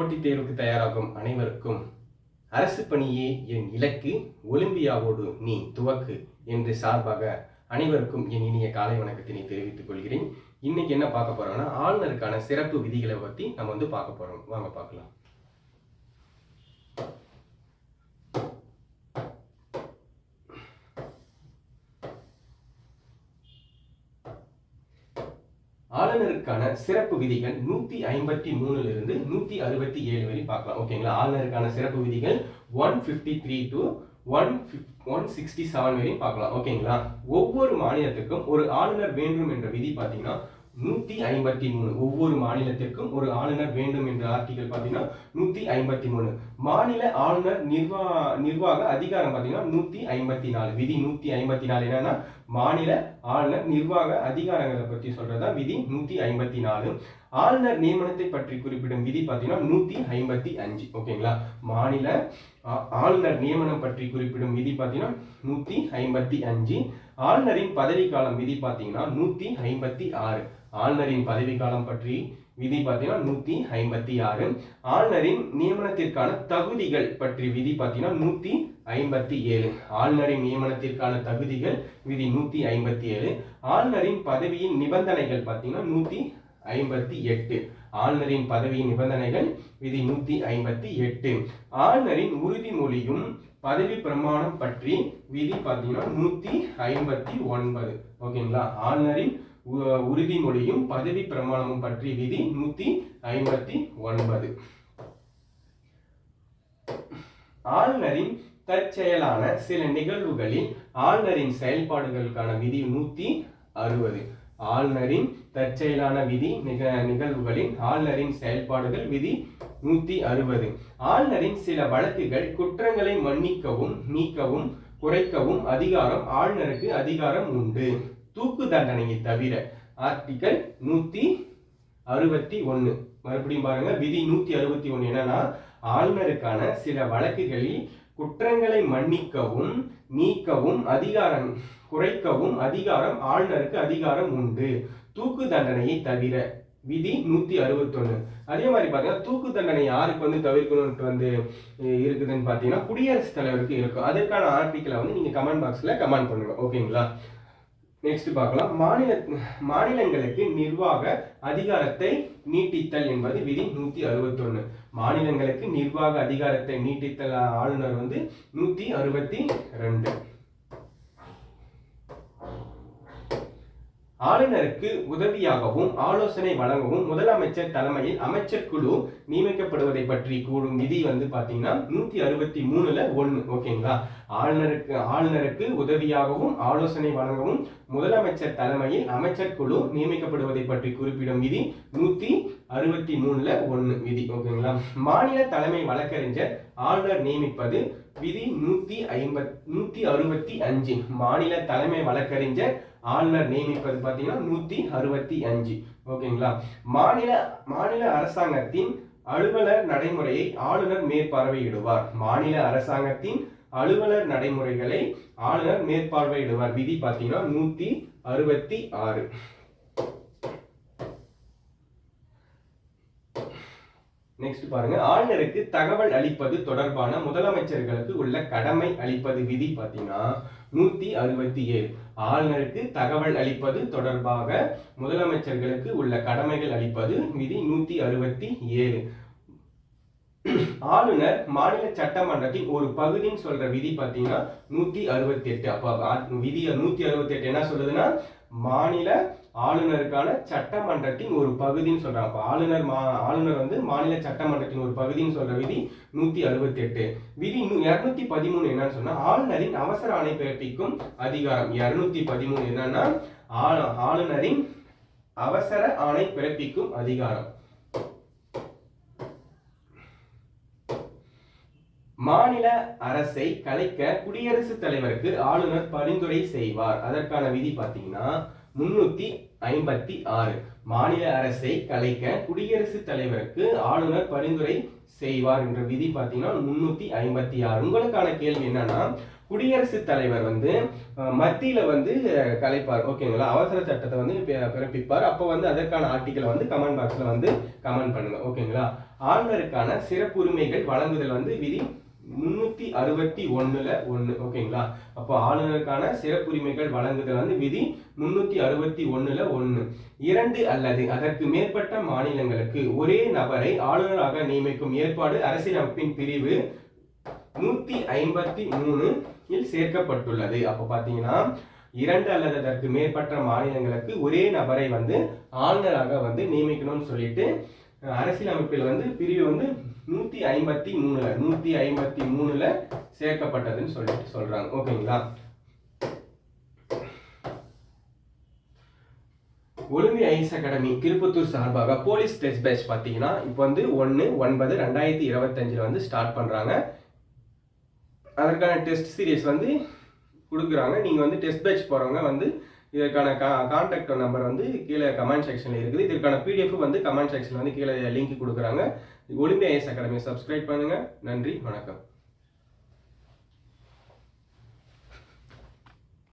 போட்டித் தேர்வுக்கு தயாராகும் அனைவருக்கும் அரசு பணியே என் இலக்கு ஒலிம்பியாவோடு நீ துவக்கு என்று சார்பாக அனைவருக்கும் என் இனிய காலை வணக்கத்தினை தெரிவித்துக் கொள்கிறேன். இன்னைக்கு என்ன பார்க்க போறோம்னா ஆளுநருக்கான சிறப்பு விதிகளை பற்றி நம்ம வந்து பார்க்க போறோம். வாங்க பார்க்கலாம். ஆளுநருக்கான சிறப்பு விதிகள் நூத்தி ஐம்பத்தி மூணுல இருந்து நூத்தி அறுபத்தி ஏழு வரை பார்க்கலாம். ஓகேங்களா ஆளுநருக்கான சிறப்பு விதிகள் one fifty three to one one sixty seven வரையும் பார்க்கலாம். ஓகேங்களா ஒவ்வொரு மாநிலத்துக்கும் ஒரு ஆளுநர் வேண்டும் என்ற விதி பார்த்தீங்கன்னா நூத்தி ஐம்பத்தி மூணு. ஒவ்வொரு மாநிலத்திற்கும் ஒரு ஆளுநர் வேண்டும் என்ற ஆர்டிகல் பார்த்தீங்கன்னா நூத்தி ஐம்பத்தி மூணு. மாநில ஆளுநர் நிர்வா நிர்வாக அதிகாரம் பார்த்தீங்கன்னா நூத்தி ஐம்பத்தி நாலு. விதி நூத்தி ஐம்பத்தி நாலு என்னன்னா மாநில ஆளுநர் நிர்வாக அதிகாரங்களை பற்றி சொல்றதா விதி நூத்தி ஐம்பத்தி நாலு. ஆளுநர் நியமனத்தை பற்றி குறிப்பிடும் விதி பார்த்தீங்கன்னா நூத்தி ஐம்பத்தி அஞ்சு. ஓகேங்களா? மாநில ஆ- ஆளுநர் நியமனம் பற்றி குறிப்பிடும் விதி பார்த்தீங்கன்னா நூத்தி ஐம்பத்தி அஞ்சு. ஆளுநரின் பதவிக்காலம் விதி பார்த்தீங்கன்னா நூத்தி ஐம்பத்தி ஆறு. ஆளுநரின் பதவிக்காலம் பற்றி விதி பார்த்தீங்கன்னா நூத்தி ஐம்பத்தி ஆறு. ஆளுநரின் நியமனத்திற்கான தகுதிகள் பற்றி விதி பார்த்தீங்கன்னா நூத்தி ஐம்பத்தி ஏழு. ஆளுநரின் நியமனத்திற்கான தகுதிகள் விதி நூத்தி ஐம்பத்தி ஏழு. ஆளுநரின் பதவியின் நிபந்தனைகள் பார்த்தீங்கன்னா நூத்தி ஐம்பத்தி எட்டு. ஆளுநரின் பதவியின் நிபந்தனைகள் விதி நூத்தி ஐம்பத்தி எட்டு. ஆளுநரின் உறுதிமொழியும் பதவி பிரமாணம் பற்றி விதி பார்த்தீங்கன்னா நூத்தி ஐம்பத்தி ஒன்பது. ஓகேங்களா? ஆளுநரின் உறுதிமொழியும் பதவி பிரமாணமும் பற்றி விதி நூத்தி ஐம்பத்தி ஒன்பது. ஆளுநரின் தற்செயலான சில நிகழ்வுகளில் ஆளுநரின் செயல்பாடுகளுக்கான விதி நூத்தி அறுபது. ஆளுநரின் தற்செயலான விதி நிக நிகழ்வுகளின் ஆளுநரின் செயல்பாடுகள் விதி நூத்தி அறுபது. ஆளுநரின் சில வழக்குகள் குற்றங்களை மன்னிக்கவும் நீக்கவும் குறைக்கவும் அதிகாரம் ஆளுநருக்கு அதிகாரம் உண்டு. தூக்கு தண்டனையை தவிர ஆர்டிகல் நூத்தி அறுபத்தி ஒன்னு மறுபடியும் பாருங்க விதி நூத்தி அறுபத்தி ஒன்னு என்னன்னா ஆளுநருக்கான சில வழக்குகளில் குற்றங்களை மன்னிக்கவும் நீக்கவும் அதிகாரம் குறைக்கவும் அதிகாரம் ஆளுநருக்கு அதிகாரம் உண்டு. தூக்கு தண்டனையை தவிர விதி நூத்தி அறுபத்தொன்னு. அதே மாதிரி பார்த்தீங்கன்னா தூக்கு தண்டனை யாருக்கு வந்து தவிர்க்கணும்ட்டு வந்து இருக்குதுன்னு பாத்தீங்கன்னா குடியரசுத் தலைவருக்கு இருக்கும். அதற்கான ஆர்டிக்கலை வந்து நீங்க கமெண்ட் பாக்ஸ்ல கமெண்ட் பண்ணணும் ஓகேங்களா நெக்ஸ்ட் பார்க்கலாம். மாநில மாநிலங்களுக்கு நிர்வாக அதிகாரத்தை நீட்டித்தல் என்பது விதி நூத்தி அறுபத்தொன்னு. மாநிலங்களுக்கு நிர்வாக அதிகாரத்தை நீட்டித்தல் ஆளுநர் வந்து நூத்தி அறுபத்தி ரெண்டு. ஆளுநருக்கு உதவியாகவும் ஆலோசனை வழங்கவும் முதலமைச்சர் தலைமையில் அமைச்சர் குழு நியமிக்கப்படுவதை பற்றி கூடும் விதி வந்து பாத்தீங்கன்னா நூத்தி அறுபத்தி மூணுல ஒண்ணு. ஓகேங்களா? ஆளுநருக்கு ஆளுநருக்கு உதவியாகவும் ஆலோசனை வழங்கவும் முதலமைச்சர் தலைமையில் அமைச்சர் குழு நியமிக்கப்படுவதை பற்றி குறிப்பிடும் விதி நூத்தி அறுபத்தி மூணுல ஒண்ணு விதி. ஓகேங்களா? மாநில தலைமை வழக்கறிஞர் ஆளுநர் நியமிப்பது விதி நூத்தி ஐம்பத் நூத்தி அறுபத்தி அஞ்சு. மாநில தலைமை வழக்கறிஞர் ஆளுநர் நியமிப்பது பார்த்தீங்கன்னா நூத்தி அறுபத்தி அஞ்சு. ஓகேங்களா? மாநில மாநில அரசாங்கத்தின் அலுவலர் நடைமுறையை ஆளுநர் மேற்பார்வையிடுவார். மாநில அரசாங்கத்தின் அலுவலர் நடைமுறைகளை ஆளுநர் மேற்பார்வையிடுவார். விதி பார்த்தீங்கன்னா நூத்தி அறுபத்தி ஆறு. நெக்ஸ்ட் பாருங்க. ஆளுநருக்கு தகவல் அளிப்பது தொடர்பான முதலமைச்சர்களுக்கு உள்ள கடமை அளிப்பது விதி பார்த்தீங்கன்னா நூத்தி அறுபத்தி ஏழு. ஆளுநருக்கு தகவல் அளிப்பது தொடர்பாக முதலமைச்சர்களுக்கு உள்ள கடமைகள் அளிப்பது விதி நூத்தி அறுபத்தி ஏழு. ஆளுநர் மாநில சட்டமன்றத்தின் ஒரு பகுதின்னு சொல்ற விதி பார்த்தீங்கன்னா நூத்தி அறுபத்தி எட்டு. அப்ப ஆ- விதி நூத்தி அறுபத்தி எட்டு என்ன சொல்லுதுன்னா மாநில ஆளுநருக்கான சட்டமன்றத்தின் ஒரு பகுதின்னு சொல்றாங்க. அப்போ ஆளுநர் மா ஆளுநர் வந்து மாநில சட்டமன்றத்தின் ஒரு பகுதின்னு சொல்ற விதி நூத்தி அறுபத்தி எட்டு விதி இருநூத்தி பதிமூணு என்னன்னு சொன்னா ஆளுநரின் அவசர ஆணை பிறப்பிக்கும் அதிகாரம். இருநூத்தி பதிமூணு என்னன்னா ஆளுநரின் அவசர ஆணை பிறப்பிக்கும் அதிகாரம். மாநில அரசை கலைக்க குடியரசுத் தலைவருக்கு ஆளுநர் பரிந்துரை செய்வார். அதற்கான விதி பார்த்தீங்கன்னா முன்னூத்தி ஐம்பத்தி ஆறு. மாநில அரசை கலைக்க குடியரசுத் தலைவருக்கு ஆளுநர் பரிந்துரை செய்வார் என்ற விதி பார்த்தீங்கன்னா முன்னூத்தி ஐம்பத்தி ஆறு. உங்களுக்கான கேள்வி என்னன்னா குடியரசுத் தலைவர் வந்து மத்தியில வந்து கலைப்பார். ஓகேங்களா? அவசர சட்டத்தை வந்து பிறப்பிப்பார். அப்போ வந்து அதற்கான ஆர்டிக்கலை வந்து கமெண்ட் பாக்ஸ்ல வந்து கமெண்ட் பண்ணுங்க. ஓகேங்களா? ஆளுநருக்கான சிறப்புரிமைகள் வழங்குதல் வந்து விதி முன்னூத்தி அறுபத்தி ஒண்ணுல ஒண்ணு ஓகேங்களா? அப்போ ஆளுநருக்கான சிறப்புரிமைகள் வழங்குதல் வந்து விதி முன்னூத்தி அறுபத்தி ஒண்ணுல ஒண்ணு இரண்டு அல்லது அதற்கு மேற்பட்ட மாநிலங்களுக்கு ஒரே நபரை ஆளுநராக நியமிக்கும் ஏற்பாடு அரசியலமைப்பின் பிரிவு நூத்தி ஐம்பத்தி மூணு இல் சேர்க்கப்பட்டுள்ளது. அப்போ பாத்தீங்கன்னா இரண்டு அல்லது அதற்கு மேற்பட்ட மாநிலங்களுக்கு ஒரே நபரை வந்து ஆளுநராக வந்து நியமிக்கணும்னு சொல்லிட்டு அரசியலமைப்பில் வந்து பிரிவு வந்து நூத்தி ஐம்பத்தி மூணுல நூத்தி ஐம்பத்தி மூணுல சேர்க்கப்பட்டதுன்னு சொல்லிட்டு சொல்கிறாங்க ஓகேங்களா? ஒலிம்பிய ஐஸ் அகாடமி திருப்பத்தூர் சார்பாக போலீஸ் டெஸ்ட் பேட்ச் பார்த்தீங்கன்னா இப்போ வந்து ஒன்று ஒன்பது ரெண்டாயிரத்தி இருபத்தஞ்சில் வந்து ஸ்டார்ட் பண்ணுறாங்க அதற்கான டெஸ்ட் சீரியஸ் வந்து கொடுக்குறாங்க. நீங்கள் வந்து டெஸ்ட் பேட்ச் போகிறவங்க வந்து இதற்கான கா கான்டாக்ட் நம்பர் வந்து கீழே கமெண்ட் செக்ஷனில் இருக்குது. இதற்கான பிடிஎஃப் வந்து கமெண்ட் செக்ஷனில் வந்து கீழே லிங்க் கொடுக்குறாங்க. ஒலிம்பியா ஐஎஸ் அகாடமி சப்ஸ்கிரைப் பண்ணுங்கள் நன்றி வணக்கம்.